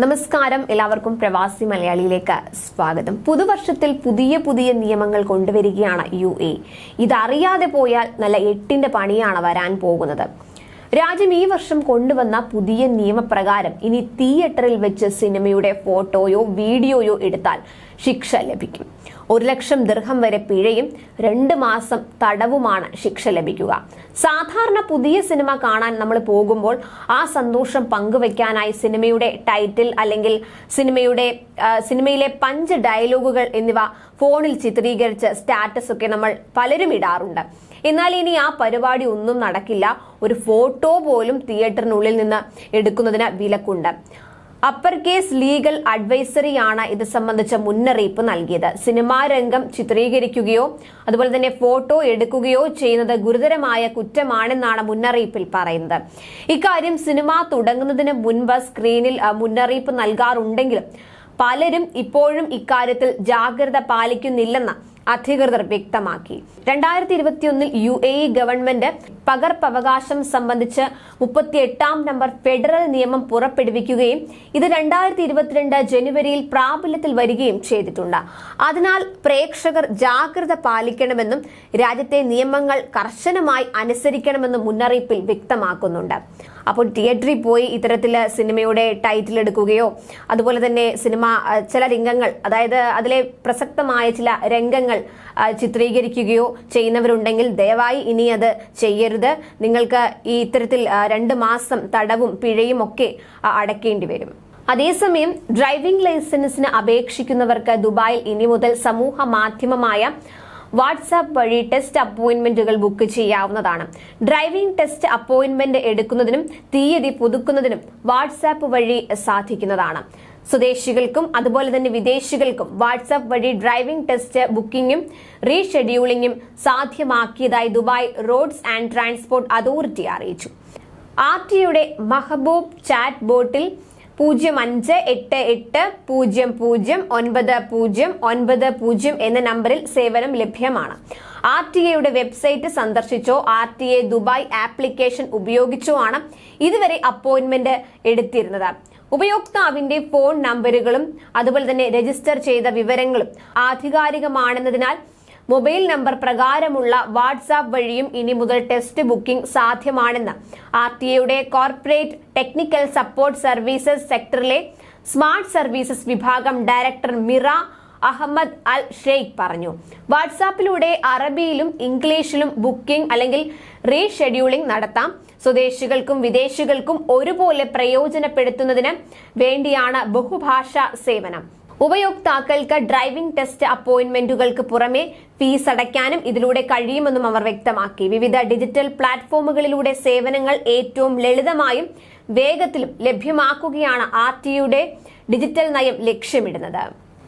നമസ്കാരം. എല്ലാവർക്കും പ്രവാസി മലയാളിയിലേക്ക് സ്വാഗതം. പുതുവർഷത്തിൽ പുതിയ പുതിയ നിയമങ്ങൾ കൊണ്ടുവരികയാണ് യു എ. ഇതറിയാതെ പോയാൽ നല്ല എട്ടിന്റെ പണിയാണ് വരാൻ പോകുന്നത്. രാജ്യം ഈ വർഷം കൊണ്ടുവന്ന പുതിയ നിയമപ്രകാരം ഇനി തിയേറ്ററിൽ വെച്ച് സിനിമയുടെ ഫോട്ടോയോ വീഡിയോയോ എടുത്താൽ ശിക്ഷ ലഭിക്കും. ഒരു ലക്ഷം ദീർഘം വരെ പിഴയും രണ്ട് മാസം തടവുമാണ് ശിക്ഷ ലഭിക്കുക. സാധാരണ പുതിയ സിനിമ കാണാൻ നമ്മൾ പോകുമ്പോൾ ആ സന്തോഷം പങ്കുവെക്കാനായി സിനിമയുടെ ടൈറ്റിൽ അല്ലെങ്കിൽ സിനിമയുടെ സിനിമയിലെ പഞ്ച് ഡയലോഗുകൾ എന്നിവ ഫോണിൽ ചിത്രീകരിച്ച് സ്റ്റാറ്റസ് ഒക്കെ നമ്മൾ പലരും ഇടാറുണ്ട്. എന്നാൽ ഇനി ആ പരിപാടി ഒന്നും നടക്കില്ല. ഒരു ഫോട്ടോ പോലും തിയേറ്ററിനുള്ളിൽ നിന്ന് എടുക്കുന്നതിന് വിലക്കുണ്ട്. അപ്പർ കേസ് ലീഗൽ അഡ്വൈസറിയാണ് ഇത് സംബന്ധിച്ച മുന്നറിയിപ്പ് നൽകിയത്. സിനിമാ രംഗം ചിത്രീകരിക്കുകയോ അതുപോലെ തന്നെ ഫോട്ടോ എടുക്കുകയോ ചെയ്യുന്നത് ഗുരുതരമായ കുറ്റമാണെന്നാണ് മുന്നറിയിപ്പിൽ പറയുന്നത്. ഇക്കാര്യം സിനിമ തുടങ്ങുന്നതിന് മുൻപ് സ്ക്രീനിൽ മുന്നറിയിപ്പ് നൽകാറുണ്ടെങ്കിലും പലരും ഇപ്പോഴും ഇക്കാര്യത്തിൽ ജാഗ്രത പാലിക്കുന്നില്ലെന്ന് അധികൃതർ വ്യക്തമാക്കി. രണ്ടായിരത്തി ഇരുപത്തിയൊന്നിൽ യു എ ഇ ഗവൺമെന്റ് പകർപ്പവകാശം സംബന്ധിച്ച് മുപ്പത്തിയെട്ടാം നമ്പർ ഫെഡറൽ നിയമം പുറപ്പെടുവിക്കുകയും ഇത് രണ്ടായിരത്തി ഇരുപത്തിരണ്ട് ജനുവരിയിൽ പ്രാബല്യത്തിൽ വരികയും ചെയ്തിട്ടുണ്ട്. അതിനാൽ പ്രേക്ഷകർ ജാഗ്രത പാലിക്കണമെന്നും രാജ്യത്തെ നിയമങ്ങൾ കർശനമായി അനുസരിക്കണമെന്നും മുന്നറിയിപ്പിൽ വ്യക്തമാക്കുന്നുണ്ട്. അപ്പോൾ തിയേറ്ററിൽ പോയി ഇത്തരത്തിൽ സിനിമയുടെ ടൈറ്റിൽ എടുക്കുകയോ അതുപോലെ തന്നെ സിനിമ ചില രംഗങ്ങൾ അതായത് അതിലെ പ്രസക്തമായ ചില രംഗങ്ങൾ ആ, ചിത്രീകരിക്കുകയോ ചെയ്യുന്നവരുണ്ടെങ്കിൽ ദയവായി ഇനി അത് ചെയ്യരുത്. നിങ്ങൾക്ക് ഈ ഇത്തരത്തിൽ രണ്ട് മാസം തടവും പിഴയും ഒക്കെ അടക്കേണ്ടി വരും. അതേസമയം ഡ്രൈവിംഗ് ലൈസൻസിന് അപേക്ഷിക്കുന്നവർക്ക് ദുബായിൽ ഇനി മുതൽ സമൂഹ മാധ്യമമായ വാട്സാപ്പ് വഴി ടെസ്റ്റ് അപ്പോയിന്റ്മെന്റുകൾ ബുക്ക് ചെയ്യാവുന്നതാണ്. ഡ്രൈവിംഗ് ടെസ്റ്റ് അപ്പോയിന്റ്മെന്റ് എടുക്കുന്നതിനും തീയതി പുതുക്കുന്നതിനും വാട്സാപ്പ് വഴി സാധിക്കുന്നതാണ്. സ്വദേശികൾക്കും അതുപോലെ തന്നെ വിദേശികൾക്കും വാട്സാപ്പ് വഴി ഡ്രൈവിംഗ് ടെസ്റ്റ് ബുക്കിംഗും റീഷെഡ്യൂളിംഗും സാധ്യമാക്കിയതായി Dubai roads and transport authority അറിയിച്ചു. ആർ ടിയുടെ മഹബൂബ് ചാറ്റ് ബോട്ടിൽ പൂജ്യം അഞ്ച് എട്ട് എട്ട് പൂജ്യം പൂജ്യം ഒൻപത് പൂജ്യം ഒൻപത് പൂജ്യം എന്ന നമ്പറിൽ സേവനം ലഭ്യമാണ്. ആർ ടി എയുടെ website സന്ദർശിച്ചോ R T A Dubai application ഉപയോഗിച്ചോ ആണ് ഇതുവരെ അപ്പോയിന്റ്മെന്റ് എടുത്തിരുന്നത്. ഉപയോക്താവിന്റെ ഫോൺ നമ്പറുകളും അതുപോലെ തന്നെ രജിസ്റ്റർ ചെയ്ത വിവരങ്ങളും ആധികാരികമാണെന്നതിനാൽ മൊബൈൽ നമ്പർ പ്രകാരമുള്ള വാട്സാപ്പ് വഴിയും ഇനി മുതൽ ടെസ്റ്റ് ബുക്കിംഗ് സാധ്യമാണെന്ന് ആർ ടി എയുടെ കോർപ്പറേറ്റ് ടെക്നിക്കൽ സപ്പോർട്ട് സർവീസസ് സെക്ടറിലെ സ്മാർട്ട് സർവീസസ് വിഭാഗം director Mira Ahmed Al Sheikh പറഞ്ഞു. വാട്സാപ്പിലൂടെ അറബിയിലും ഇംഗ്ലീഷിലും ബുക്കിംഗ് അല്ലെങ്കിൽ റീഷെഡ്യൂളിംഗ് നടത്താം. സ്വദേശികൾക്കും വിദേശികൾക്കും ഒരുപോലെ പ്രയോജനപ്പെടുത്തുന്നതിന് വേണ്ടിയാണ് ബഹുഭാഷാ സേവനം. ഉപയോക്താക്കൾക്ക് ഡ്രൈവിംഗ് ടെസ്റ്റ് അപ്പോയിന്റ്മെന്റുകൾക്ക് പുറമെ ഫീസ് അടയ്ക്കാനും ഇതിലൂടെ കഴിയുമെന്നും അവർ വ്യക്തമാക്കി. വിവിധ ഡിജിറ്റൽ പ്ലാറ്റ്ഫോമുകളിലൂടെ സേവനങ്ങൾ ഏറ്റവും ലളിതമായും വേഗത്തിലും ലഭ്യമാക്കുകയാണ് ആർ ടിയുടെ ഡിജിറ്റൽ നയം ലക്ഷ്യമിടുന്നത്.